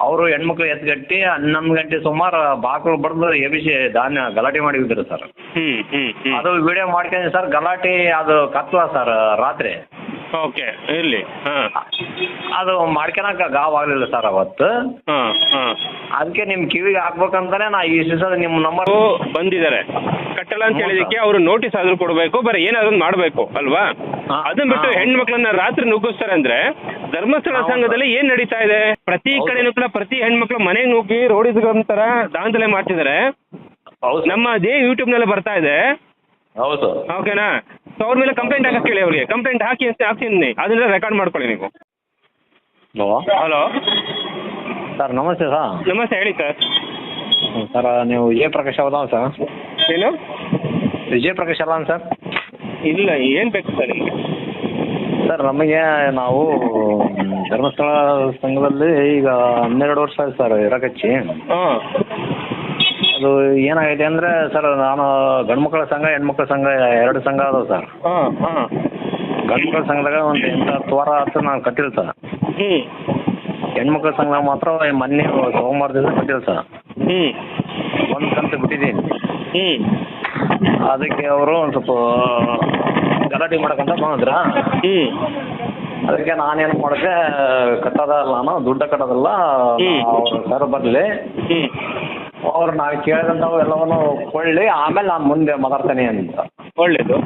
ಅವರು ಹೆಣ್ಮಕ್ಳು ಎತ್ಗಟ್ಟಿ ಹನ್ನೊಂದು ಗಂಟೆ ಸುಮಾರು ಬಾಕ್ಲು ಬಡ್ದು ಎಬಿಸಿ ಧಾನ್ಯ ಗಲಾಟೆ ಮಾಡಿದ್ರು ಸರ್. ಹ್ಮ್ ಹ್ಮ್ ಹ್ಮ್. ಅದು ವಿಡಿಯೋ ಮಾಡ್ಕೊಂಡು ಸರ್ ಗಲಾಟೆ ಅದು ಕತ್ವ ಸರ್ ರಾತ್ರಿ. ಓಕೆ ಇರ್ಲಿ ಹಾ. ಅದು ಮಾಡ್ಕೊಳಕ ಗಾವ್ ಆಗ್ಲಿಲ್ಲ ಸರ್ ಅವತ್ತು. ಹಾ ಹಾ. ಅದಕ್ಕೆ ನಿಮ್ ಕಿವಿಗೆ ಹಾಕ್ಬೇಕಂತಾನೆ ನಾ ಈ ಸಲ ನಿಮ್ ನಂಬರ್ ಬಂದಿದ್ದಾರೆ. ಕಟ್ಟಲ್ಲ ಅಂತ ಹೇಳಿದಕ್ಕೆ ಅವರು ನೋಟಿಸ್ ಆದ್ರೂ ಕೊಡಬೇಕು ಬರೀ ಏನಾದ್ರು ಮಾಡ್ಬೇಕು ಅಲ್ವಾ? ಅದನ್ನ ಬಿಟ್ಟು. ಹೆಣ್ಮಕ್ಳನ್ನ ರಾತ್ರಿ ನುಗ್ಗಿಸ್ತಾರೆ ಅಂದ್ರೆ ಧರ್ಮಸ್ಥಳ ಸಂಘದಲ್ಲಿ ಏನ್ ನಡೀತಾ ಇದೆ? ಪ್ರತಿ. ಕಡೆನೂ ಕೂಡ ಪ್ರತಿ ಹೆಣ್ಮಕ್ಳು ಮನೆಗೆ ನುಗ್ಗಿ ರೋಡಿಸ್ಗಂತರ ದಾಂಧಲೆ ಮಾಡ್ತಿದ್ದಾರೆ ಹೌದು ನಮ್ಮ ಅದೇ ಯೂಟ್ಯೂಬ್ನಲ್ಲಿ ಬರ್ತಾ ಇದೆ. ಹೌದು ಓಕೆನಾ ಸೊ ಅವ್ರ ಮೇಲೆ ಕಂಪ್ಲೇಂಟ್ ಹಾಕಕ್ಕೆ ಹೇಳಿ ಅವ್ರಿಗೆ. ಕಂಪ್ಲೇಂಟ್ ಹಾಕಿ ಅಂತ ಹಾಕ್ತೀನಿ ಅದನ್ನ ರೆಕಾರ್ಡ್ ಮಾಡ್ಕೊಳ್ಳಿ ನೀವು. ಹಲೋ ಹಲೋ ಸರ್ ನಮಸ್ತೆ ಸರ್. ನಮಸ್ತೆ ಹೇಳಿ ಸರ್. ಸರ್ ನೀವು ವಿಜಯ ಪ್ರಕಾಶ್ ಅವರ ಸರ್? ಏನು? ವಿಜಯ ಪ್ರಕಾಶ್ ಅಲ್ಲ ಸರ್? ಇಲ್ಲ ಏನ್ ಬೇಕು ಸರ್ ನಿಮಗೆ ಸರ್ ನಮಗೆ ನಾವು ಧರ್ಮಸ್ಥಳ ಸಂಘದಲ್ಲಿ ಈಗ ಹನ್ನೆರಡು ವರ್ಷ ಆಯ್ತು ಸರ್ ಇರಕಚ್ಚಿ. ಹಾಂ. ಅದು ಏನಾಗಿದೆ ಅಂದ್ರೆ ಸರ್ ನಾನು ಗಂಡು ಮಕ್ಕಳ ಸಂಘ ಹೆಣ್ಮಕ್ಳ ಸಂಘ ಎರಡು ಸಂಘ ಅದಾವೆ ಸರ್. ಹಾಂ ಹಾಂ. ಗಂಡು ಮಕ್ಕಳ ಸಂಘದಾಗ ಒಂದು ಎಂಟು ಹತ್ತು ವಾರ ನಾನು ಕಟ್ಟಿಲ್ಲ ಸರ್. ಹ್ಞೂ ಹೆಣ್ಮಕ್ಳ ಸಂಘ ಮಾತ್ರ ಮೊನ್ನೆ ಸೋಮವಾರದಿಂದ ಕಟ್ಟಿಲ್ಲ ಸರ್. ಹ್ಞೂ ಒಂದು ಕಂತು ಬಿಟ್ಟಿದ್ದೀನಿ. ಹ್ಞೂ ಅದಕ್ಕೆ ಅವರು ಒಂದು ಸ್ವಲ್ಪ ಗಲಾಟೆ ಮಾಡಕಂತ ಬಂದ್ರ ಅದಕ್ಕೆ ನಾನೇನ್ ಮಾಡಕ್ಕೆ ಕಟ್ಟೋದಲ್ಲ ನಾನು ದುಡ್ಡ ಕಟ್ಟೋದಲ್ಲ ಹ್ಮ್. ಅವ್ರು ಸರ್ ಬರ್ಲಿ. ಅವ್ರು ನಾವು ಕೇಳಿದಂಥವು ಎಲ್ಲವನ್ನು ಕೊಳ್ಳಿ ಆಮೇಲೆ ನಾನು ಮುಂದೆ ಮಾತಾಡ್ತೇನೆ ಅಂತ. ಒಳ್ಳೇದು.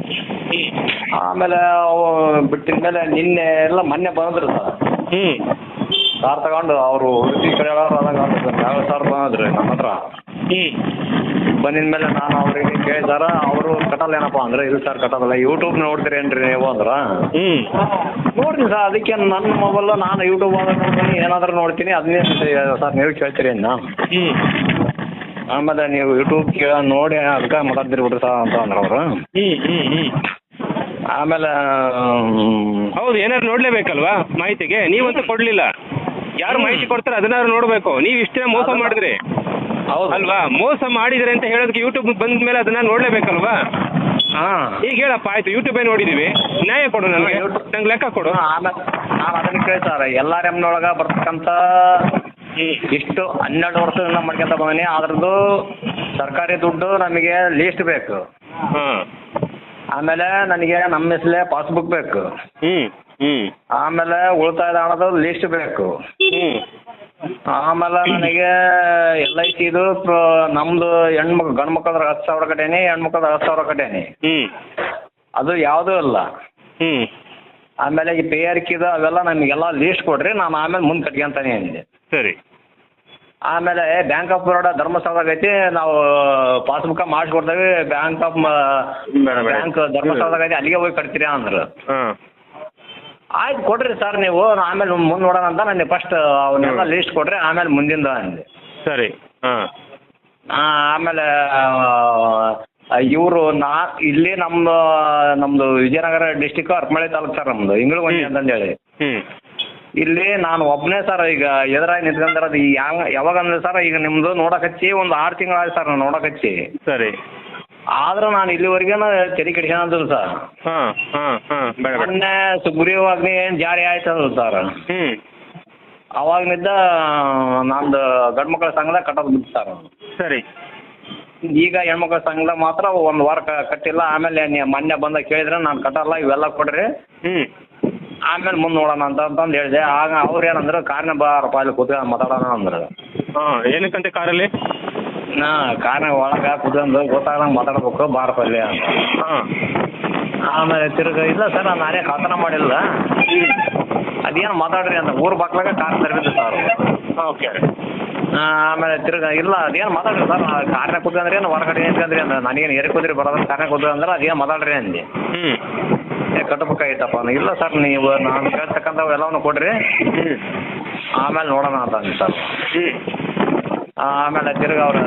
ಆಮೇಲೆ ಅವು ಬಿಟ್ಟಿದ ಮೇಲೆ ನಿನ್ನೆ ಎಲ್ಲ ಮೊನ್ನೆ ಬಂದ್ರು ಸರ್. ಹ್ಮ್. ಕಾರ್ ತಗೊಂಡು ಅವರು ಹುಡುಗಿ ಕಡೆ ಯಾವ ಸರ್ ಬಂದ್ರಿ ನಮ್ಮ ಹತ್ರ? ಹ್ಞೂ ಬಂದಿದ ಮೇಲೆ ನಾನು ಅವರಿಗೆ ಕೇಳಿದಾರ ಅವರು ಕಟ್ಟಲ್ಲ ಏನಪ್ಪ ಅಂದ್ರೆ ಇಲ್ಲ ಸರ್ ಕಟ್ಟಲ್ಲ. ಯೂಟ್ಯೂಬ್ ನೋಡ್ತೀರಿ ಏನ್ರಿ ನೀವು ಅಂದ್ರ? ನೋಡ್ರಿ ನೋಡ್ತೀನಿ ಸರ್ ಅದಕ್ಕೆ ನನ್ನ ಮೊಬೈಲ್ ನಾನು ಯೂಟ್ಯೂಬ್ ಆದ್ರೆ ನೋಡ್ತೀನಿ ಏನಾದ್ರೂ ನೋಡ್ತೀನಿ ಅದನ್ನೇ ಸರ್ ನೀವು ಕೇಳ್ತೀರಿ ಅನ್ನ ಆಮೇಲೆ ನೀವು ಯೂಟ್ಯೂಬ್ ಕೇಳ ನೋಡಿ ಅದಕ್ಕೆ ಮಾತಾಡ್ತೀರಿ ಬಿಡ್ರಿ ಸರ್ ಅಂತ ಅಂದ್ರ ಅವರು. ಆಮೇಲೆ ಹೌದು ಏನಾದ್ರು ನೋಡ್ಲೇಬೇಕಲ್ವಾ ಮಾಹಿತಿಗೆ? ನೀವಂತೂ ಕೊಡ್ಲಿಲ್ಲ. ಯಾರು ಮಾಹಿತಿ ಕೊಡ್ತಾರೆ ಅದನ್ನಾದ್ರು ನೋಡ್ಬೇಕು. ನೀವು ಇಷ್ಟೇ ಮೋಸ ಮಾಡಿದ್ರಿ. ಹೌದು. ಅಲ್ವಾ? ಮೋಸ ಮಾಡಿದ್ರೆ ಅಂತ ಹೇಳೋದಕ್ಕೆ ಯೂಟ್ಯೂಬ್ ಬಂದ ಮೇಲೆ ಅದನ್ನ ನೋಡ್ಲೇಬೇಕಲ್ವಾ? ಹಾ. ಈಗ ಹೇಳಪ್ಪ ಆಯ್ತು ಯೂಟ್ಯೂಬ್ ನೋಡಿದೀವಿ. ನ್ಯಾಯ ಕೊಡು ನನಗೆ. YouTube- ನಂಗೆ ಲೆಕ್ಕ ಕೊಡು. ಆಮೇಲೆ ನಾನು ಅದನ್ನ ಕೇಳ್ತಾರೆ. ಎಲ್ಲಾರ್ ಎಲ್ಲ ರೆಮ್ನೊಳಗೆ ಬರ್ತಕ್ಕಂಥ ಹ್ಮ್. ಇಷ್ಟು ಹನ್ನೆರಡು ವರ್ಷದಿಂದ ಮಾಡ್ಕೊಂತ ಬಂದೀನಿ. ಅದ್ರದ್ದು ಸರ್ಕಾರಿ ದುಡ್ಡು ನಮಗೆ ಲೀಸ್ಟ್ ಬೇಕು. ಹ್ಮ್ ಆಮೇಲೆ ನನಗೆ ನಮ್ಮ ಹೆಸರೇ ಪಾಸ್ಬುಕ್ ಬೇಕು. ಹ್ಮ್ ಹ್ಮ್. ಆಮೇಲೆ ಉಳಿತಾಯದ ಹಣದ ಲೀಸ್ಟ್ ಬೇಕು. ಹ್ಮ್. ಆಮೇಲೆ ನನಗೆ ಎಲ್ ಐ ಸಿದು ನಮ್ಮದು ಹೆಣ್ಮಕ್ ಗಂಡು ಮಕ್ಕಳ್ದು ಹತ್ತು ಸಾವಿರ ಕಟ್ಟೇನಿ ಹೆಣ್ಮಕ್ಳದ್ದು ಹತ್ತು ಸಾವಿರ ಕಟ್ಟೇನಿ. ಅದು ಯಾವುದೂ ಇಲ್ಲ. ಹ್ಮ್. ಆಮೇಲೆ ಈ ಪೇ ಆರ್ಕಿದು ಅವೆಲ್ಲ ನಮಗೆಲ್ಲ ಲೀಸ್ಟ್ ಕೊಡ್ರಿ ನಾನು ಆಮೇಲೆ ಮುಂದೆ ಕಟ್ಕೊಂತಾನೆ ಅಂದೆ. ಸರಿ. ಆಮೇಲೆ ಬ್ಯಾಂಕ್ ಆಫ್ ಬರೋಡ ಧರ್ಮಸ್ಥಳದಾಗ ಐತಿ ನಾವು ಪಾಸ್ಬುಕ್ ಮಾಡಿಸ್ಕೊಡ್ತೇವೆ ಬ್ಯಾಂಕ್ ಆಫ್. ಬ್ಯಾಂಕ್ ಧರ್ಮಸ್ಥಳದಾಗ ಐತಿ ಅಲ್ಲಿಗೆ ಹೋಗಿ ಕಟ್ತೀರಾ ಅಂದ್ರು. ಹಾಂ. ಆಯ್ತು ಕೊಡ್ರಿ ಸರ್ ನೀವು ಆಮೇಲೆ ಮುಂದೆ ನೋಡೋಣ ಅಂತ ನನಗೆ ಫಸ್ಟ್ ಅವನ್ನೆಲ್ಲ ಲೀಸ್ಟ್ ಕೊಡ್ರಿ ಆಮೇಲೆ ಮುಂದಿಂದ ಅಂದೆ. ಸರಿ ಹಾಂ. ಆ, ಆಮೇಲೆ ಇವರು ನಾ ಇಲ್ಲಿ ನಮ್ಮದು ನಮ್ಮದು ವಿಜಯನಗರ ಡಿಸ್ಟಿಕ್ ಹರಪನಹಳ್ಳಿ ತಾಲೂಕು ಸರ್ ನಮ್ಮದು ಇಂಗಳಗೊಂಡಿ ಅಂತಂದೇಳಿ. ಇಲ್ಲಿ ನಾನು ಒಬ್ಬನೇ ಸರ್ ಈಗ ಎದುರಾಗಿ ನಿಂತ್ಕೊಂಡಿರೋದು ಯಾವ ಯಾವಾಗ ಅಂದ್ರೆ ಸರ್ ಈಗ ನಿಮ್ಮದು ನೋಡಕಚ್ಚಿ ಒಂದು ಆರು ತಿಂಗಳಾಯ್ತು ಸರ್ ನಾನು ನೋಡಕಚ್ಚಿ ಸರಿ. ಆದ್ರೆ ನಾನು ಇಲ್ಲಿವರೆಗೇನ ತೆರಿ ಕೆಡಿಸ್ಕೊಂಡಿಲ್ಲ ಸರ್ ಹಾಂ ಹಾಂ ಹಾಂ ಬೇಡ ಬೇಡ. ಮೊನ್ನೆ ಸುಗ್ರೀವಾಜ್ಞೆ ಏನು ಜಾರಿ ಆಯ್ತಂದ್ರು ಸರ್ ಹ್ಮ್. ಅವಾಗಿನಿಂದ ನಂದು ಗಂಡು ಮಕ್ಕಳ ಸಂಘದಾಗ ಕಟ್ಟೋದು ಬಿಟ್ಟು ಸರ್ ಸರಿ. ಈಗ ಹೆಣ್ಮಕ್ಳ ಸಂಘದಾಗ ಮಾತ್ರ ಒಂದ್ ವಾರ ಕ- ಕಟ್ಟಿಲ್ಲ ಆಮೇಲೆ ನೀವು ಮೊನ್ನೆ ಬಂದ ಕೇಳಿದ್ರೆ ನಾನು ಕಟ್ಟಲ್ಲ ಇವೆಲ್ಲ ಕೊಡ್ರಿ. ಹ್ಮ್. ಆಮೇಲೆ ಮುಂದೆ ನೋಡೋಣ ಅಂತ ಅಂತಂದು ಹೇಳಿದೆ. ಆಗ ಅವ್ರ ಏನಂದ್ರೆ ಕಾರ್ನ ಬಾರಪ್ಪ ಅಲ್ಲಿ ಕೂತ್ಕೊಂಡು ಮಾತಾಡೋಣ ಅಂದ್ರೆ. ಹಾ ಏನಕ್ಕಂತೆ ಕಾರಲ್ಲಿ? ನಾ ಕಾರ್ನ ಒಳಗ ಕುತ್ಕೊಂಡು ಗೊತ್ತಾಗಂಗೆ ಮಾತಾಡ್ಬೇಕು ಬಾರ ಪಲ್ಯ ಅಂತ. ಹಾಂ. ಆಮೇಲೆ ತಿರ್ಗ ಇಲ್ಲ ಸರ್ ನಾನು ನಾನೇ ಖಾತನ ಮಾಡಿಲ್ಲ. ಅದೇನು ಮಾತಾಡ್ರಿ ಅಂತ ಊರು ಬಾಕ್ಲಾಗ ಕಾರ್ ತರಬೇಕು ಸರ್ ಓಕೆ. ಆಮೇಲೆ ತಿರ್ಗ ಇಲ್ಲ ಅದೇನು ಮಾತಾಡ್ರಿ ಸರ್ ಕಾರ್ನ ಕೂತ್ಕೊಂಡ್ರಿ ಏನು ಹೊರಗಡೆ ನಿಂತ್ಕೊಂಡ್ರಿ ಅಂದ್ರೆ ನನಗೇನು ಏರಿ ಕುದ್ರಿ ಬರೋದ್ರ ಕಾರ್ನ ಅಂದ್ರೆ ಅದೇನು ಮಾತಾಡ್ರಿ ಅಂದೆ. ಹ್ಮ್. ಏ ಕಟ್ಟಬೇಕಾಗಿತ್ತಪ್ಪ ಇಲ್ಲ ಸರ್ ನೀವು ನಾನು ಕೇಳ್ತಕ್ಕಂಥವು ಎಲ್ಲವನ್ನು ಕೊಡ್ರಿ. ಆಮೇಲೆ ನೋಡೋಣ ಅಂತ ಅಂದೆ ಸರ್. ಹ್ಮ್. ಆಮೇಲೆ ತಿರ್ಗ ಅವ್ರ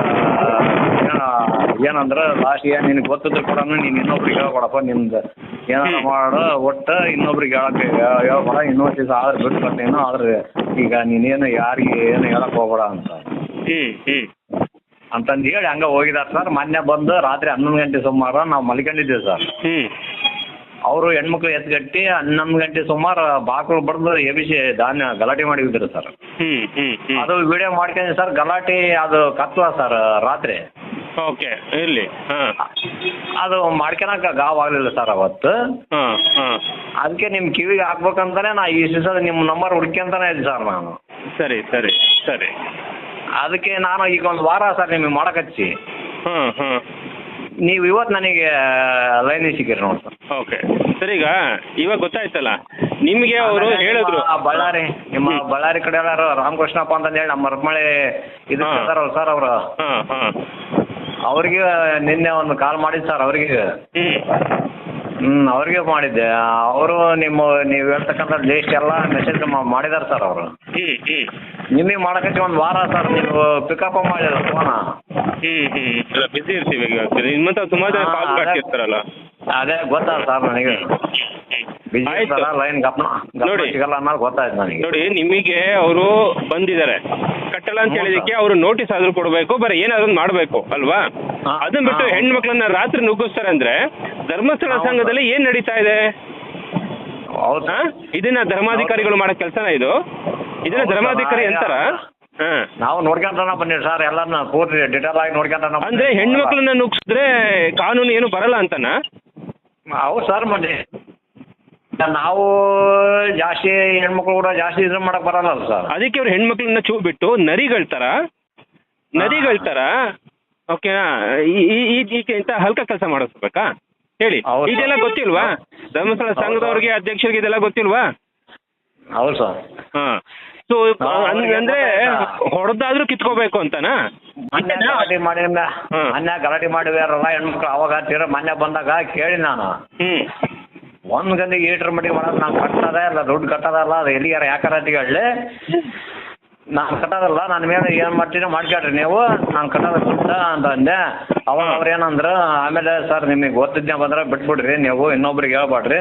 ಏನಂದ್ರೆ ಲಾಸ್ಟ್ ಏನು ನಿನಗೆ ಗೊತ್ತಿದ್ರು ಕೂಡ ನೀನು ಇನ್ನೊಬ್ರಿಗೆ ಹೇಳ್ಬೇಡಪ್ಪ ನಿಮ್ದು ಏನಾರ ಮಾಡು ಒಟ್ಟು ಇನ್ನೊಬ್ರಿಗೆ ಹೇಳಕ್ಕೆ ಹೇಳ್ಬೇಡ ಇನ್ನೊಂದು ದಿವಸ ಆದ್ರೆ ಬಿಟ್ಟು ಬರ್ತೀನಿ ಆದ್ರೆ ಈಗ ನೀನೇನು ಯಾರಿಗೆ ಏನು ಹೇಳಕ್ ಹೋಗ್ಬೇಡ ಅಂತ. ಹ್ಮ್ ಹ್ಮ್. ಅಂತಂದು ಹೇಳಿ ಹಂಗೆ ಹೋಗಿದಾರೆ ಸರ್. ಮೊನ್ನೆ ಬಂದು ರಾತ್ರಿ ಹನ್ನೊಂದು ಗಂಟೆ ಸುಮಾರು ನಾವು ಮಲ್ಕೊಂಡಿದ್ದೀವಿ ಸರ್. ಅವರು ಹೆಣ್ಮಕ್ಳು ಎತ್ಗಟ್ಟಿ ಹನ್ನೊಂದು ಗಂಟೆ ಸುಮಾರು ಬಾಕ್ಲು ಬಡ್ದು ಎಬಿಸಿ ಧಾನ್ಯ ಗಲಾಟೆ ಮಾಡಿದ್ರು ಸರ್. ಹ್ಮ್ ಹ್ಮ್ ಹ್ಮ್. ಅದು ವಿಡಿಯೋ ಮಾಡ್ಕೊಂಡು ಸರ್ ಗಲಾಟೆ ಅದು ಕತ್ವಾ ಸರ್ ರಾತ್ರಿ. ಓಕೆ ಇಲ್ಲಿ ಅದು ಮಾಡ್ಕೊಳಕ ಗಾವ್ ಆಗ್ಲಿಲ್ಲ ಸರ್ ಅವತ್ತು. ಅದಕ್ಕೆ ನಿಮ್ ಕಿವಿಗೆ ಹಾಕ್ಬೇಕಂತಾನೆ ನಾ ಈ ಸಲ ನಿಮ್ ನಂಬರ್ ಹುಡ್ಕ್ಯಂತಾನೆ ಇದ್ದೆ ಸರ್ ನಾನು. ಸರಿ ಸರಿ ಸರಿ. ಅದಕ್ಕೆ ನಾನು ಈಗ ಒಂದು ವಾರ ಸರ್ ನಿಮಗೆ ಮಾಡಕಚ್ಚಿ ಹ್ಮ್ ಹಾ. ನೀವು ಇವತ್ತು ನನಗೆ ಲೈನ್ ಸಿಕ್ಕಿರಿ ನೋಡಿ ಸರ್. ಓಕೆ. ಸರ್ ಈಗ ಇವಾಗ ಗೊತ್ತಾಯ್ತಲ್ಲ? ನಿಮಗೆ ಅವರು ಆಮೇಲೆ ಹೇಳಿದ್ರು. ನಿಮ್ಮ ಬಳ್ಳಾರಿ ನಿಮ್ಮ ಬಳ್ಳಾರಿ ಕಡೆ ಎಲ್ಲಾರು ರಾಮಕೃಷ್ಣಪ್ಪ ಅಂತ ಹೇಳಿ ನಮ್ಮ ಮರಮಳೆ ಇದು ಹಾ. ಸರ್ ಅವರು. ಹಾ ಹಾ. ಅವ್ರಿಗೆ ನಿನ್ನೆ ಒಂದು ಕಾಲ್ ಮಾಡಿದ್ದು ಸರ್ ಅವ್ರಿಗೆ. ಹ್ಮ್. ಅವ್ರಿಗೆ ಮಾಡಿದ್ದೆ. ಅವರು ನಿಮ್ಮ ನೀವು ಹೇಳ್ತಕ್ಕಂಥ ಲಿಸ್ಟ್ ಎಲ್ಲ ಮೆಸೇಜ್ ಮಾಡಿದಾರೆ ಸರ್ ಅವರು. ನಿಮಗೆ ಮಾಡಕತ್ತಿ ಒಂದು ವಾರ ಸರ್ ನೀವು ಪಿಕಪ್ ಮಾಡಿಲ್ಲ ಫೋನ ಹ್ಮ್ ಹ್ಮ್ ಬಿಸಿ ಇರ್ತೀವಿ ಈಗ ನಿಮ್ಮಂತ ಸುಮಾರು ಜನ ಹಾ, ಕಾಲ್ ಅದೇ. ಮಾಡ್ತಿರ್ತಾರಲ್ಲ ಅದೇ ಗೊತ್ತಾದ ಸರ್ ನನಗೆ ಬಿಜಿ ಆಯ್ತು. ಸರ್ ಲೈನ್ ಗಪ್ನ ಗಪ್ನ ನೋಡಿ. ಸಿಗಲ್ಲ ಅನ್ನೋದು ಗೊತ್ತಾಯ್ತು ನನಗೆ ನೋಡಿ ನಿಮಗೆ ಅವರು ಬಂದಿದ್ದಾರೆ ಕಟ್ಟಲ್ಲ ಅಂತ ಹೇಳಿದಕ್ಕೆ ಅವರು ನೋಟಿಸ್ ಆದ್ರೂ ಕೊಡಬೇಕು ಬರೀ ಏನಾದ್ರು ಒಂದ್ ಮಾಡ್ಬೇಕು ಅಲ್ವಾ ಹಾ, ಅದನ್ನ ಬಿಟ್ಟು ಹಾ. ಹೆಣ್ಮಕ್ಳನ್ನ ರಾತ್ರಿ ನುಗ್ಗಿಸ್ತಾರೆ ಅಂದ್ರೆ ಧರ್ಮಸ್ಥಳ ಹೌದು. ಸಂಘದಲ್ಲಿ ಏನ್ ನಡೀತಾ ಇದೆ ಹೌದು ಹಾ? ಇದನ್ನ ಧರ್ಮಾಧಿಕಾರಿಗಳು ಮಾಡೋ ಕೆಲಸನ ಇದು ಇದನ್ನ ಧರ್ಮಾಧಿಕಾರಿ. ಅಂತಾರ ಹಾ ನಾವು ನೋಡ್ಕೊಂತಾನ ಬನ್ನಿ ಸರ್ ಎಲ್ಲ ಪೂರ್ತಿ ಡಿಟೇಲ್ ಆಗಿ ನೋಡ್ಕೊಂತಾನ ಅಂದ್ರೆ ಹೆಣ್ಮಕ್ಳನ್ನ ನುಗ್ಸಿದ್ರೆ ಕಾನೂನು ಏನು ಬರಲ್ಲ ಅಂತನ? ಹೌದು ಸರ್ ಮತ್ತೆ ನಾವು ಜಾಸ್ತಿ ಹೆಣ್ಮಕ್ಳು ಕೂಡ ಜಾಸ್ತಿ ಇದು ಮಾಡಕ್ ಬರಲ್ಲ ಸರ್. ಅದಕ್ಕೆ ಅವ್ರು ಹೆಣ್ಮಕ್ಳನ್ನ ಚೂ ಬಿಟ್ಟು ನರಿಗಳ್ತಾರ ನರಿಗಳ್ತಾರ ಓಕೆನಾ ಈ- ಈ- ಈ- ಈ ಇಂಥ ಹಲ್ಕ ಕೆಲಸ ಮಾಡಿಸ್ಬೇಕಾ ಹೇಳಿ. ಹೌದು. ಇದೆಲ್ಲ ಗೊತ್ತಿಲ್ವಾ? ಧರ್ಮಸ್ಥಳ. ಸಂಘದವ್ರಿಗೆ ಅಧ್ಯಕ್ಷರಿಗೆ ಇದೆಲ್ಲ ಗೊತ್ತಿಲ್ವಾ? ಹೌದು ಸರ್. ಹಾ. ಸೊ ಅಂದ್ರೆ? ಹೊಡೆದಾದ್ರೂ ಕಿತ್ಕೋಬೇಕು ಅಂತನಾ ಮೊನ್ನೆ ಗಲಾಟೆ ಮಾಡಿ ಹ್ಮ್. ಮೊನ್ನೆ ಗಲಾಟೆ ಮಾಡಿದಾರಲ್ಲ ಹೆಣ್ಮಕ್ಳು ಅವಾಗ ತೀರ ಮೊನ್ನೆ ಬಂದಾಗ ಕೇಳಿ ನಾನು ಹ್ಮ್ ಒಂದ್ ಗಂಟೆ ಏಟ್ರ ಮಟ್ಟಿಗೆ ಮಾಡೋದು ನಾನು ಕಟ್ಟದ ಇಲ್ಲ ದುಡ್ಡು ಕಟ್ಟದಲ್ಲ ಅದು ಎಲ್ಲಿಗಾರ ಯಾಕಾರ ಅಂತ ಹೇಳಿ ನಾನು ಕಟ್ಟೋದಲ್ಲ ನನ್ನ ಮೇಲೆ ಏನು ಮಾಡ್ತೀನಿ ಮಾಡ್ಕೊಳ್ರಿ ನೀವು. ನಾನು ಕಟ್ಟೋದ ಅಂತ ಅಂತ ಅಂದೆ. ಅವಾಗ ಅವ್ರು ಏನಂದ್ರ ಆಮೇಲೆ ಸರ್ ನಿಮಗೆ ಗೊತ್ತಿದ್ದೆ ಬಂದ್ರೆ ಬಿಟ್ಬಿಡ್ರಿ ನೀವು ಇನ್ನೊಬ್ರಿಗೆ ಹೇಳ್ಬೇಡ್ರಿ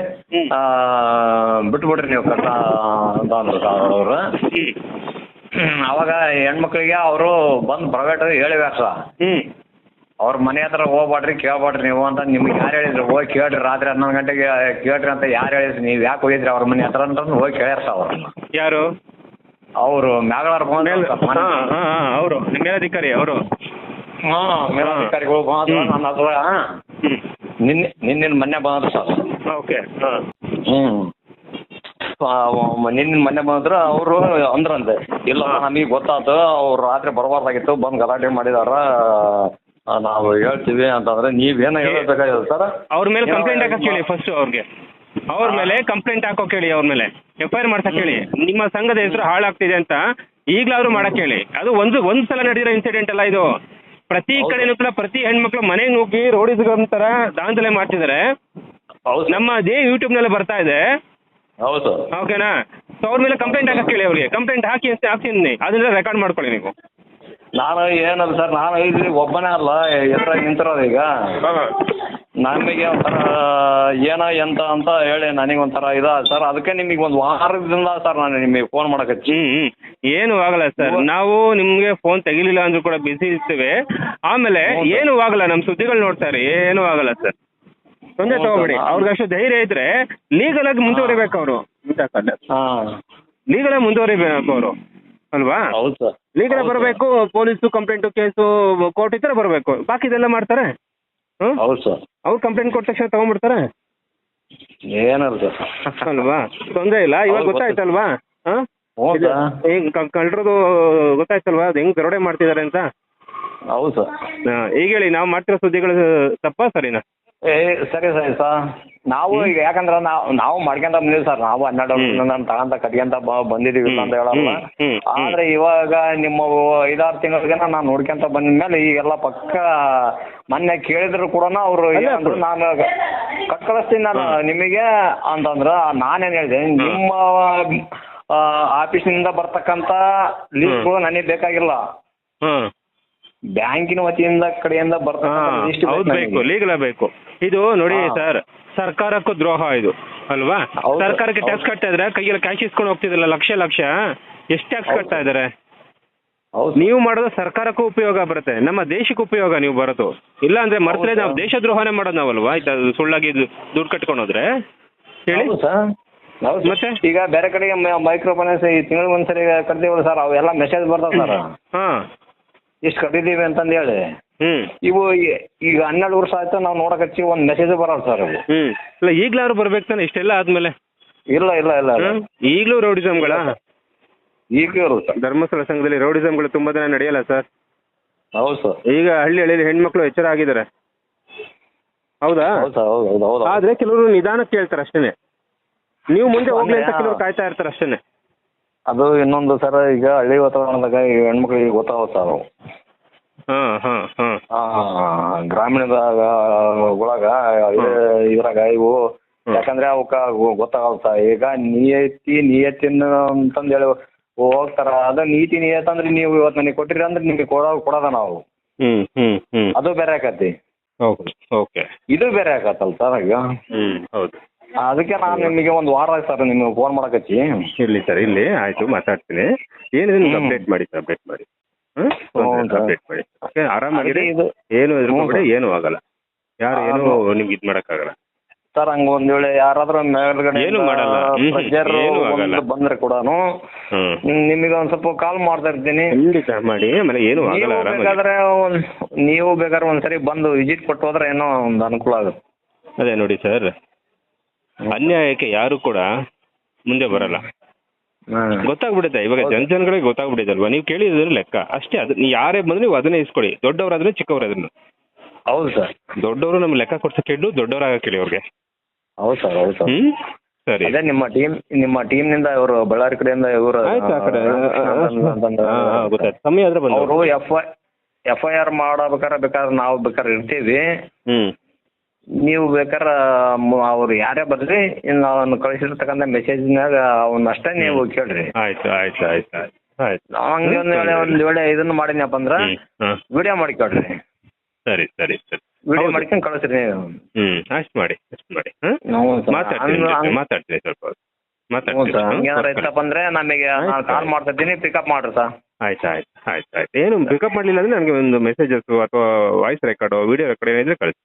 ಬಿಟ್ಬಿಡ್ರಿ ನೀವು ಕಟ್ಟ ಅಂತ ಅಂದ್ರು ಸರ್ ಅವರು. ಅವಾಗ ಹೆಣ್ಮಕ್ಳಿಗೆ ಅವರು ಬಂದು ಪ್ರೈವೇಟ್ ಹೇಳಿವ್ಯಾರ ಸರ್. ಅವ್ರ ಮನೆ ಹತ್ರ ಹೋಗ್ಬಾಡ್ರಿ ಕೇಳ್ಬಾಡ್ರಿ ನೀವು ಅಂತ ನಿಮ್ಗೆ ಯಾರು ಹೇಳಿದ್ರು ಹೋಗಿ ಕೇಳ್ರಿ ರಾತ್ರಿ ಹನ್ನೊಂದು ಗಂಟೆಗೆ ಕೇಳ್ರಿ ಅಂತ ಯಾರು ಹೇಳಿದ್ರಿ ನೀವು ಯಾಕೆ ಹೋಗಿದ್ರಿ ಅವ್ರ ಮನೆ ಹತ್ರ ಅಂತ ಹೋಗಿ ಕೇಳ್ಯಾರ ಸರ್ ಅವ್ರನ್ನ ಯಾರು? ಅವರು ಮ್ಯಾಗಳಾರ್ ಬಂದ್ರು ಹಾ ಅವರು. ನಿಮ್ಮ ಮೇಲಧಿಕಾರಿ ಅವರು. ಹಾ ಮೇಲಾಧಿಕಾರಿಗಳು ಬಂದ್ರು ಹ್ಮ್. ನನ್ನ ಹತ್ರ ಹ್ಮ್. ನಿನ್ನೆ ನಿನ್ನೆ ಮೊನ್ನೆ ಬಂದ್ರು ಸರ್. ಓಕೆ. ಹಾ. ಹ್ಞೂ ನಿನ್ನೆ ಮೊನ್ನೆ ಬಂದ್ರ ಅವರು ಅಂದ್ರಂತೆ. ಇಲ್ಲ ನಮಗೆ ಗೊತ್ತಾಯ್ತು ಅವ್ರು ರಾತ್ರಿ ಬರಬಾರ್ದಾಗಿತ್ತು ಬಂದು ಗಲಾಟೆ ಮಾಡಿದಾರ. ಆ, ನಾವು ಹೇಳ್ತೀವಿ ಅಂತಂದ್ರೆ ನೀವೇನ ಹೇಳ್ಬೇಕಾಗಿಲ್ಲ ಸರ್? ಅವ್ರ ಮೇಲೆ ಕಂಪ್ಲೇಂಟ್ ಹಾಕಿ ಇದು ಹೇಳಿ ಫಸ್ಟ್ ಅವ್ರಿಗೆ. ಅವ್ರ ಮೇಲೆ ಕಂಪ್ಲೇಂಟ್ ಹಾಕೋ ಹೇಳಿ ಅವ್ರ ಮೇಲೆ. ಎಫ್ ಐ ಆರ್ ಮಾಡ್ಸಕ್ ಹೇಳಿ ನಿಮ್ಮ ಸಂಘದ ಹೆಸರು ಹಾಳಾಗ್ತಿದೆ ಅಂತ ಈಗ್ಲಾದ್ರೂ ಮಾಡಕ್ ಹೇಳಿ ಅದು ಒಂದು ಒಂದ್ ಸಲ ನಡೆದಿರೋ ಇನ್ಸಿಡೆಂಟ್ ಅಲ್ಲ ಇದು. ಪ್ರತಿ. ಕಡೆನೂ ಕೂಡ ಪ್ರತಿ ಹೆಣ್ಮಕ್ಳು ಮನೆಗೆ ನುಗ್ಗಿ ತರ ದಾಂಧಲೆ ಮಾಡ್ತಿದ್ದಾರೆ. ಹೌದು. ನಮ್ಮ ಅದೇ ಯೂಟ್ಯೂಬ್ನಲ್ಲಿ ಬರ್ತಾ ಇದೆ. ಹೌದು. ಓಕೆನಾ ಸೊ ಅವ್ರ ಮೇಲೆ ಕಂಪ್ಲೇಂಟ್ ಹಾಕಕ್ ಹೇಳಿ ಅವ್ರಿಗೆ. ಕಂಪ್ಲೇಂಟ್ ಹಾಕಿ ಅಂತ ಹಾಕ್ತೀನಿ. ಅದನ್ನ ರೆಕಾರ್ಡ್ ಮಾಡ್ಕೊಳ್ಳಿ ನೀವು. ನಾನು ಏನಲ್ಲ ಸರ್ ನಾನು ಇಲ್ಲಿ ಒಬ್ಬನೇ ಅಲ್ಲ ಎದುರಾಗಿ ನಿಂತಿರೋದು ಈಗ. ನಮಗೆ ಒಂಥರ ಏನೋ ಎಂತ ಅಂತ ಹೇಳಿ ನನಗೆ ಒಂಥರ ಇದ. ಸರ್ ಅದಕ್ಕೆ ನಿಮಗೆ ಒಂದು ವಾರದಿಂದ ಸರ್ ನಾನು ನಿಮಗೆ ಫೋನ್ ಮಾಡಕ್ಕೆ ಹ್ಮ್ ಹ್ಮ್. ಏನು ಆಗಲ್ಲ ಸರ್. ನಾವು ನಿಮ್ಗೆ ಫೋನ್ ತೆಗಿಲಿಲ್ಲ ಅಂದ್ರೂ ಕೂಡ ಬಿಸಿ ಇರ್ತೇವೆ. ಆಮೇಲೆ. ಏನು ಆಗಲ್ಲ ನಮ್ಮ ಸುದ್ದಿಗಳು ನೋಡ್ತಾರೆ. ಏನು ಆಗಲ್ಲ ಸರ್. ತೊಂದರೆ ತಗೋಬೇಡಿ. ಅವ್ರಿಗೆ ಅಷ್ಟು ಧೈರ್ಯ ಇದ್ರೆ ಲೀಗಲ್ ಆಗಿ ಮುಂದುವರಿಬೇಕು ಅವರು. ಹಾಂ. ಲೀಗಲ್ ಆಗಿ ಮುಂದುವರಿಬೇಕು ಅವರು. ಅಲ್ವಾ? ಹೌದು ಸರ್. ಲೀಗಲ್. ಬರಬೇಕು ಪೊಲೀಸ್ ಕಂಪ್ಲೇಂಟ್ ಕೇಸು ಕೋರ್ಟ್ ಇದ್ರೆ ಬರಬೇಕು. ಬಾಕಿ ಇದೆಲ್ಲ ಮಾಡ್ತಾರೆ? ಹ್ಮ್? ಹೌದು ಸರ್. ಅವ್ರು ಕಂಪ್ಲೇಂಟ್ ಕೊಟ್ಟ ತಕ್ಷಣ ತಗೊಂಡ್ಬಿಡ್ತಾರೆ? ಏನಲ್ಲ ಸರ್. ಅಲ್ವಾ? ತೊಂದರೆ ಇಲ್ಲ. ಇವಾಗ ಗೊತ್ತಾಯ್ತಲ್ವಾ? ಹಾ? ಕಳ್ರದು ಗೊತ್ತಾಯ್ತಲ್ವಾ? ಅದು ಹೆಂಗ್ ದರೋಡೆ ಮಾಡ್ತಿದ್ದಾರೆ ಅಂತ? ಹೌದು ಸರ್. ಹಾ, ಈಗ ಹೇಳಿ ನಾವು ಮಾಡ್ತಿರೋ ಸುದ್ದಿಗಳು ತಪ್ಪಾ ಸರಿನಾ? ಏ ಸರಿ ಸರಿ ಸರ್ ನಾವು ಈಗ ಯಾಕಂದ್ರ ನಾವು ನಾವು ಮಾಡ್ಕೊಂತ ಬಂದಿವಿ ಸರ್. ನಾವು ಹನ್ನೆರಡು. ವರ್ಷದಿಂದ ತಗೊಂತ ಕಟ್ಕೊಂತ ಬ- ಬಂದಿದೀವಿ ಅಂತ ಹೇಳಲ್ಲ. ಆದ್ರೆ ಇವಾಗ ನಿಮ್ಮ ಐದಾರು ತಿಂಗಳಿಗೆ ನಾನು ನೋಡ್ಕೊಂತ ಬಂದ್ಮೇಲೆ ಈಗೆಲ್ಲ ಪಕ್ಕ ಮೊನ್ನೆ ಕೇಳಿದ್ರು ಕೂಡ ಅವರು ಏನಂದ್ರು ನಾನು ಕಟ್ ಕಳಿಸ್ತೀನಿ ನಾನು ನಿಮಗೆ ಅಂತಂದ್ರ ನಾನೇನ್ ಹೇಳಿದೆ ನಿಮ್ಮ ಆಫೀಸಿನಿಂದ ಬರ್ತಕ್ಕಂತ ಲೀಸ್ಟ್ಗಳು ನನಗೆ ಬೇಕಾಗಿಲ್ಲ. ಬ್ಯಾಂಕಿನ ವತಿಯಿಂದ ಕಡೆಯಿಂದ ಬರ್ತಕ್ಕಂಥ ಲೀಸ್ಟ್ ಬೇಕು ಲೀಗಲ ಬೇಕು. ಇದು ನೋಡಿ ಹಾ. ಸರ್ ಸರ್ಕಾರಕ್ಕೂ ದ್ರೋಹ ಇದು ಅಲ್ವಾ? ಹೌದು, ಸರ್ಕಾರಕ್ಕೆ ಟ್ಯಾಕ್ಸ್ ಕಟ್ಟಿದ್ರೆ ಕಟ್ತಾ ಇದ್ರೆ ಕೈಯಲ್ಲಿ ಕ್ಯಾಶ್ ಇಸ್ಕೊಂಡು ಹೋಗ್ತಿದ್ರಲ್ಲ ಲಕ್ಷ ಲಕ್ಷ ಎಷ್ಟು ಟ್ಯಾಕ್ಸ್ ಕಟ್ತಾ ಇದಾರೆ? ಹೌದು. ನೀವು ಮಾಡೋದು ಸರ್ಕಾರಕ್ಕೂ ಉಪಯೋಗ ಬರುತ್ತೆ ನಮ್ಮ ದೇಶಕ್ಕೆ ಉಪಯೋಗ ನೀವು ಬರೋದು. ಇಲ್ಲ ಅಂದ್ರೆ ಮರ್ತಲೇ ನಾವು ದೇಶದ್ರೋಹನೇ ಮಾಡೋದು ನಾವಲ್ವಾ? ಸುಳ್ಳಾಗಿ ದು- ದುಡ್ಡು ಕಟ್ಕೊಂಡು ಹೋದ್ರೆ? ಹೇಳಿ. ಹೌದು ಸರ್. ಹೌದು ಮತ್ತೆ? ಈಗ ಬೇರೆ ಕಡೆಗೆ ಮೈಕ್ರೋ ಫೈನಾನ್ಸ್ ಈ ತಿಂಗಳಿಗೆ ಒಂದ್ಸರಿ ಕಟ್ತೀವಲ್ಲ ಸರ್ ಅವೆಲ್ಲ ಮೆಸೇಜ್ ಬರ್ತಾವ್ ಸರ್. ಹಾ. ಇಷ್ಟು ಕಟ್ಟಿದ್ದೀವಿ ಅಂತಂದು ಹೇಳಿ. ಹ್ಮ್. ಇವು ಈ- ಈಗ ಹನ್ನೆರಡು ವರ್ಷ ಆಯ್ತು ನಾವು ನೋಡಕ್ ಹಚ್ಚಿ ಒಂದ್ ಮೆಸೇಜ್ ಬರೋದು ಸರ್ ಇವು. ಹ್ಮ್. ಇಲ್ಲ ಈಗ್ಲಾದ್ರು ಬರ್ಬೇಕು ತಾನೆ ಇಷ್ಟೆಲ್ಲ ಆದ್ಮೇಲೆ. ಇಲ್ಲ ಇಲ್ಲ ಇಲ್ಲ ಇಲ್ಲ. ಹ್ಮ್? ಈಗ್ಲೂ ರೌಡಿಸಮ್ಗಳ ಈಗ ಸರ್ ಧರ್ಮಸ್ಥಳ ಸಂಘದಲ್ಲಿ ರೌಡಿಸಮ್ಗಳು ತುಂಬಾ ದಿನ ನಡೆಯಲ್ಲ ಸರ್ ಹೌದು ಸರ್ ಈಗ ಹಳ್ಳಿ ಹಳ್ಳಿಯಲ್ಲಿ ಹೆಣ್ಮಕ್ಳು ಎಚ್ಚರ ಆಗಿದ್ದಾರೆ. ಹೌದಾ? ಹೌದು ಸರ್ ಹೌದು ಹೌದು ಹೌದು ಆದ್ರೆ ಕೆಲವರು ನಿಧಾನಕ್ಕೆ ಕೇಳ್ತಾರೆ ಅಷ್ಟೇನೆ. ನೀವು ಮುಂದೆ ಹೋಗ್ಲಿ ಅಂತ ಕೆಲವರು ಕಾಯ್ತಾ ಇರ್ತಾರೆ ಅಷ್ಟೇನೆ. ಅದು ಇನ್ನೊಂದು ಸರ್ ಈಗ ಹಳ್ಳಿ ವಾತಾವರಣದಾಗ ಈ ಹೆಣ್ಮಕ್ಳಿಗೆ ಗೊತ್ತಾಗುತ್ತೆ ಸರ್ ಅವು. ಹಾ ಹಾ ಹಾ ಆ, ಗ್ರಾಮೀಣದಾಗ ಒಳಗ ಇದ್ರಾಗ ಇವು. ಯಾಕಂದ್ರೆ ಅವಕ್ಕ ಗೊ- ಗೊತ್ತಾಗಲ್ಲ ಈಗ ನಿಯತಿ ನಿಯತಿನ ಅಂತಂದ ಹೇಳಿ ಹೋಗ್ತಾರ. ಅದ ನೀತಿ ನಿಯತ್ ಅಂದ್ರೆ ನೀವು ಇವತ್ ನನಗೆ ಕೊಟ್ಟಿರಿ ಅಂದ್ರೆ ನಿಮಗೆ ಕೊಡೋ ಕೊಡೋದ ನಾವು. ಹ್ಮ್ ಹ್ಮ್ ಹ್ಮ್. ಅದು ಬೇರೆ ಆಕತಿ ಹೌದು ಓಕೆ. ಇದು ಬೇರೆ ಆಕತ್ತಲ್ ಸರ್ ಈಗ. ಹ್ಮ್ ಹೌದು. ಅದಕ್ಕೆ ನಾನು ನಿಮಗೆ ಒಂದು ವಾರ ಆಯ್ತು ಸರ್ ನಿಮ್ಗೆ ಫೋನ್ ಮಾಡಕತ್ತಿ. ಇರ್ಲಿ ಸರ್ ಇಲ್ಲಿ ಆಯ್ತು ಮಾತಾಡ್ತೀನಿ. ಏನಿದೆ ಅಪ್ಡೇಟ್ ಮಾಡಿ ಸರ್ ಅಪ್ಡೇಟ್ ಮಾಡಿ. ಹ್ಮ್? ಆರಾಮಾಗಿರಿ ಏನು ಹೆದರ್ಕೊಂಬಿಡಿ ಹ್ಮ್. ಏನು ಆಗಲ್ಲ. ಯಾರು ಏನು. ನಿಮ್ಗೆ ಇದು ಮಾಡಕ್ಕಾಗಲ್ಲ. ಸರ್ ಹಂಗ ಒಂದ್ ವೇಳೆ ಯಾರಾದ್ರೂ ಮೇಲ್ಗಡೆ ಏನು ಮಾಡಲ್ಲ. ಹ್ಮ್, ಹ್ಮ್. ಏನು ಆಗಲ್ಲ. ಬಂದ್ರೆ ಕೂಡನು ಹ್ಮ್. ನಿಮಗೆ ಒಂದ್ ಸ್ವಲ್ಪ ಕಾಲ್ ಮಾಡ್ತಾ ಇರ್ತೀನಿ. ಖಂಡಿತ ಮಾಡಿ. ಆಮೇಲೆ ಏನು ಆಗಲ್ಲ ನೀವು ಆರಾಮಾಗಿ. ಬೇಕಾದ್ರೆ ಒಂದ್ ನೀವು ಬೇಕಾದ್ರೆ ಒಂದ್ಸರಿ ಬಂದು ವಿಸಿಟ್ ಕೊಟ್ಟು ಹೋದ್ರೆ ಏನೋ ಒಂದು ಅನುಕೂಲ ಆಗುತ್ತೆ. ಅದೇ ನೋಡಿ ಸರ್. ಅನ್ಯಾಯಕ್ಕೆ ಯಾರು ಕೂಡ ಮುಂದೆ ಬರಲ್ಲ. ಗೊತ್ತಾಗ್ಬಿಡುತ್ತೆ. ಇವಾಗ ಜನ ಜನಗಳಿಗೆ ಗೊತ್ತಾಗ್ಬಿಟ್ಟಿದೆ ನೀವು ಕೇಳಿದ್ರೆ ಲೆಕ್ಕ. ಅಷ್ಟೇ ಅದು ನೀವು ಯಾರೇ ಬಂದ್ರೆ ನೀವು ಅದನ್ನೇ ಇಸ್ಕೊಳ್ಳಿ. ದೊಡ್ಡವರಾದ್ರೆ ಅದನ್ನು ಹೌದು ಸರ್. ದೊಡ್ಡವರು ನಮ್ಗೆ ಲೆಕ್ಕ ಕೊಡ್ಸಕ್ಕೆ ಕೇಳು ದೊಡ್ಡವರಾಗ ಕೇಳಿ ಅವ್ರಿಗೆ. ಹೌದು ಸರ್ ಹೌದು ಸರ್. ಹ್ಮ್? ಸರಿ. ಅದೇ ನಿಮ್ಮ ಟೀಮ್ ನಿಮ್ಮ ಟೀಮ್ನಿಂದ ಇವರು ಬಳ್ಳಾರಿ ಕಡೆಯಿಂದ ಇವರು ಆಯ್ತು ಆ ಕಡೆ. ಹಾ ಹಾ ಗೊತ್ತಾಯ್ತು. ಸಮಯ ಆದ್ರೆ ಬಂದು. ಅವರು F I F I R ಮಾಡಬೇಕಾದ್ರೆ ಬೇಕಾದ್ರೆ ನಾವು ಬೇಕಾದ್ರೆ ಇರ್ತೀವಿ. ಹ್ಮ್. ನೀವು ಬೇಕಾರ ಅವ್ರು ಯಾರೇ ಬರ್ರಿ ಇನ್ನು ಅವ್ನು ಕಳಿಸಿರ್ತಕ್ಕಂಥ ಮೆಸೇಜ್ನಾಗ ಅವನ್ ಅಷ್ಟೇ ನೀವು ಕೇಳ್ರಿ. ಆಯ್ತು ಆಯ್ತು ಆಯ್ತು ಆಯ್ತು. ಆಯ್ತು. ಹಂಗೆ ಒಂದ್ ವೇಳೆ ಒಂದ್ ವೇಳೆ ಇದನ್ನ ಮಾಡಿನಪ್ಪ ಅಂದ್ರ ವಿಡಿಯೋ ಮಾಡಿ ಕೇಳ್ರಿ ಸರಿ ಸರಿ ಸರಿ. ವಿಡಿಯೋ ಹೌದು. ಮಾಡ್ಕೊಂಡು ಕಳಿಸ್ರಿ ನೀವು. ಹ್ಮ್ ಅಷ್ಟು ಮಾಡಿ ಅಷ್ಟು ಮಾಡಿ ಹ್ಞೂ ಸರ್. ಮಾತಾಡ್ತೀನಿ ನಿಮ್ ಜೊತೆ, ಹಂಗ್- ಮಾತಾಡ್ತೀನಿ ಸ್ವಲ್ಪ ಹೊತ್ತು. ಹ್ಞೂ ಮಾತಾಡ್ತೀನಿ ಸರ್? ಹಂಗೇನಾರ. ಇತ್ತಪ್ಪ ಅಂದ್ರೆ ನಮಗೆ ನಾನು ಕಾಲ್ ಆಯ್ತು. ಮಾಡ್ತಾ ಇದ್ದೀನಿ ಪಿಕಪ್ ಮಾಡ್ರಿ ಸರ್. ಆಯ್ತು ಆಯ್ತು ಆಯ್ತು ಆಯ್ತು. ಏನು ಪಿಕಪ್ ಮಾಡಲಿಲ್ಲ ಅಂದ್ರೆ ನನಗೆ ಒಂದು ಮೆಸೇಜಸ್ ಅಥವಾ ವಾಯ್ಸ್ ರೆಕಾರ್ಡ್ ವಿಡಿಯೋ ರೆಕಾರ್ಡ್ ಏನಿದ್ರೆ ಕಳಿಸಿ